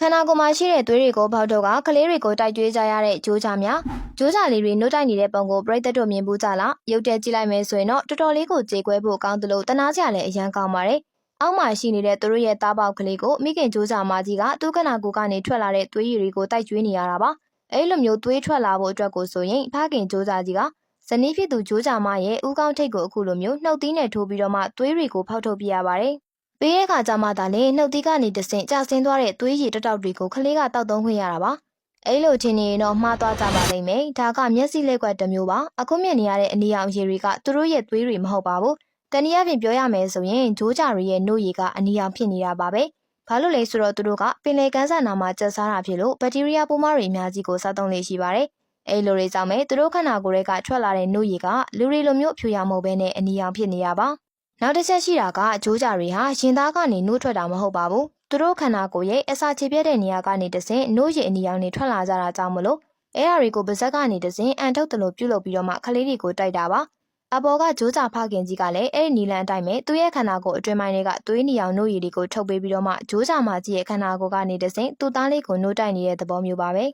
ခန္ဓာကိုယ်မှာရှိတဲ့သွေးတွေကိုပေါက်တော့ကကလေးတွေကိုတိုက်ကြွေးကြရတဲ့ဂျိုးကြများဂျိုးကြလေးတွေနှုတ်တိုက်နေတဲ့ပုံကိုပြိသက်တို့မြင်ဘူးကြလားရုပ်တက်ကြည့်လိုက်မယ်ဆိုရင်တော့တော်တော်လေးကိုကြေကွဲဖို့ကောင်းတယ်လို့တနာကြလည်းအရန်ကောင်းပါတယ်အောက်မှာရှိနေတဲ့သူတို့ရဲ့သားပေါက်ကလေးကိုမိခင်ဂျိုးကြမကြီးကသူ့ခန္ဓာကိုယ်ကနေထွက်လာတဲ့သွေးရည်တွေကိုတိုက်ကြွေးနေရတာပါအဲ့လိုမျိုးသွေးထွက်လာဖို့အတွက်ကိုဆိုရင်ဖခင်ဂျိုးကြကြီးကဇနီးဖြစ်သူဂျိုးကြမရဲ့ဥကောင်းထိတ်ကိုအခုလိုမျိုးနှုတ်သီးနဲ့ထိုးပြီးတော့မှသွေးတွေကိုဖောက်ထုတ်ပြရပါတယ် ပေးတဲ့ခါကျမှသာလေနှုတ်သီးကနေတဆင့်ကျဆင်းသွားတဲ့သွေးရည်တောက်တောက်တွေကိုကလေးကတောက်သုံးခွင့်ရတာပါအဲ့လိုထင်နေရင်တော့မှားသွားကြပါလိမ့်မယ်ဒါကမျက်စိလက်ကွက်တစ်မျိုးပါအခုမြင်နေရတဲ့အနီရောင်ရည်တွေကသူတို့ရဲ့သွေးတွေမဟုတ်ပါဘူးတနည်းအားဖြင့်ပြောရမယ်ဆိုရင်ဂျိုးကြရီရဲ့နှုတ်ရည်ကအနီရောင်ဖြစ်နေတာပါပဲဘာလို့လဲဆိုတော့သူတို့ကပင်လယ်ကမ်းစပ်နာမှာကျက်စားတာဖြစ်လို့ဘက်တီးရီးယားပိုးမတွေအများကြီးကိုစားသုံးလေရှိပါတယ်အဲ့လိုတွေကြောင့်ပဲသူတို့ခန္ဓာကိုယ်တွေကထွက်လာတဲ့နှုတ်ရည်ကလူတွေလိုမျိုးဖြူရောင်မဟုတ်ဘဲနဲ့အနီရောင်ဖြစ်နေရပါ နောက်တစ်ချက်ရှိတာကဂျိုးကြတွေဟာရင်သားကနေနှိုးထွက်တာမဟုတ်ပါဘူးသူတို့ခန္ဓာကိုယ်ရဲ့အစာချေပြတ်တဲ့နေရာကနေတဆင့်နှိုးရည်အနီရောင်တွေထွက်လာကြတာကြောင့်မလို့အဲ့အရာတွေကိုပါဇက်ကနေတဆင့်အန်ထုတ်တယ်လို့ပြုလုပ်ပြီးတော့မှခလေးတွေကိုတိုက်တာပါအပေါ်ကဂျိုးကြဖခင်ကြီးကလည်းအဲ့ဒီနီလန်အတိုင်းပဲသူ့ရဲ့ခန္ဓာကိုယ်အတွင်းပိုင်းတွေကသွေးနီရောင်နှိုးရည်တွေကိုထုတ်ပေးပြီးတော့မှဂျိုးကြမကြီးရဲ့ခန္ဓာကိုယ်ကနေတဆင့်သူ့သားလေးကိုနှိုးတိုက်နေတဲ့သဘောမျိုးပါပဲ